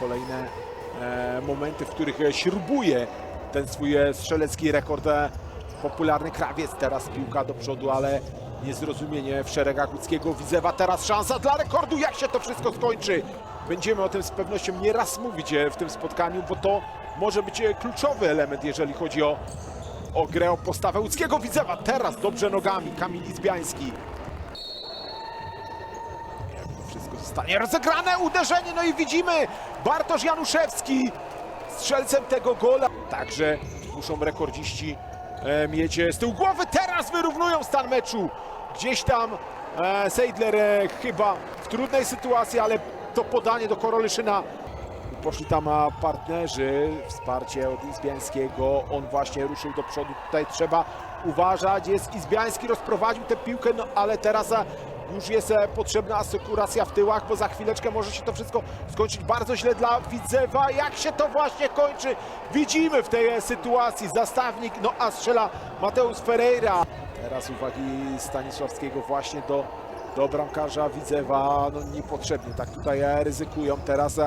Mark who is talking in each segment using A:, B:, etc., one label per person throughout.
A: kolejne e, momenty, w których e, śrubuje ten swój e, strzelecki rekord. Popularny krawiec, teraz piłka do przodu, ale niezrozumienie w szeregach łódzkiego Widzewa. Teraz szansa dla rekordu, jak się to wszystko skończy. Będziemy o tym z pewnością nie raz mówić w tym spotkaniu, bo to może być kluczowy element, jeżeli chodzi o, o grę, o postawę łódzkiego Widzewa. Teraz dobrze nogami Kamil Izbiański. Jak to wszystko zostanie rozegrane, uderzenie, no i widzimy Bartosz Januszewski strzelcem tego gola. Także muszą rekordziści e, mieć e, z tyłu głowy. Teraz wyrównują stan meczu. Gdzieś tam e, Seidler e, chyba w trudnej sytuacji, ale to podanie do Korolyszyna. Poszli tam partnerzy, wsparcie od Izbiańskiego. On właśnie ruszył do przodu. Tutaj trzeba uważać. Jest Izbiański, rozprowadził tę piłkę, no ale teraz już jest e, potrzebna asekuracja w tyłach, bo za chwileczkę może się to wszystko skończyć bardzo źle dla Widzewa. Jak się to właśnie kończy, widzimy w tej e, sytuacji. Zastawnik, no a strzela Mateusz Ferreira. Teraz uwagi Stanisławskiego właśnie do, do bramkarza Widzewa. No niepotrzebnie, tak tutaj e, ryzykują. Teraz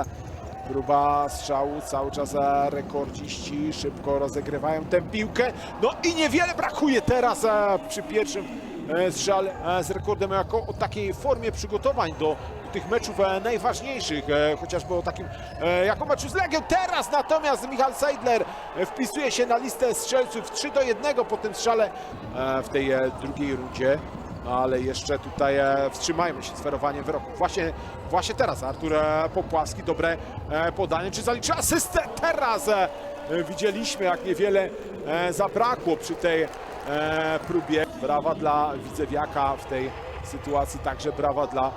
A: próba strzału, cały czas rekordziści szybko rozegrywają tę piłkę. No i niewiele brakuje teraz przy pierwszym e, strzale e, z rekordem jako o takiej formie przygotowań do, tych meczów e, najważniejszych, chociażby o takim jako meczu z Legią. Teraz natomiast Michal Seidler wpisuje się na listę strzelców 3 do 1 po tym strzale w tej drugiej rundzie. Ale jeszcze tutaj wstrzymajmy się z ferowaniem wyroków. Właśnie, właśnie teraz Artur Popłaski, dobre podanie. Czy zaliczy asystę? Teraz widzieliśmy, jak niewiele zabrakło przy tej próbie. Brawa dla Widzewiaka w tej sytuacji, także brawa dla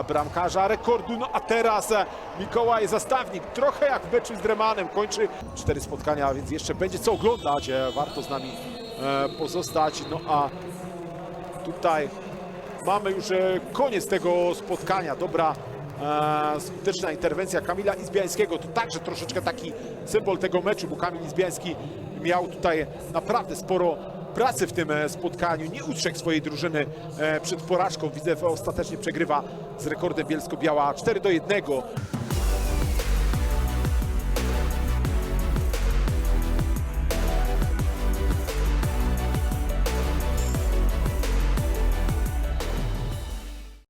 A: e, bramkarza rekordu. No a teraz e, Mikołaj Zastawnik, trochę jak w meczu z Dremanem, kończy cztery spotkania, więc jeszcze będzie co oglądać. E, warto z nami e, pozostać. No a tutaj mamy już e, koniec tego spotkania. Dobra, e, skuteczna interwencja Kamila Izbiańskiego. To także troszeczkę taki symbol tego meczu, bo Kamil Izbiański miał tutaj naprawdę sporo pracy w tym e, spotkaniu. Nie ustrzegł swojej drużyny e, przed porażką. Widzę, ostatecznie przegrywa z rekordem Bielsko-Biała 4 do 1.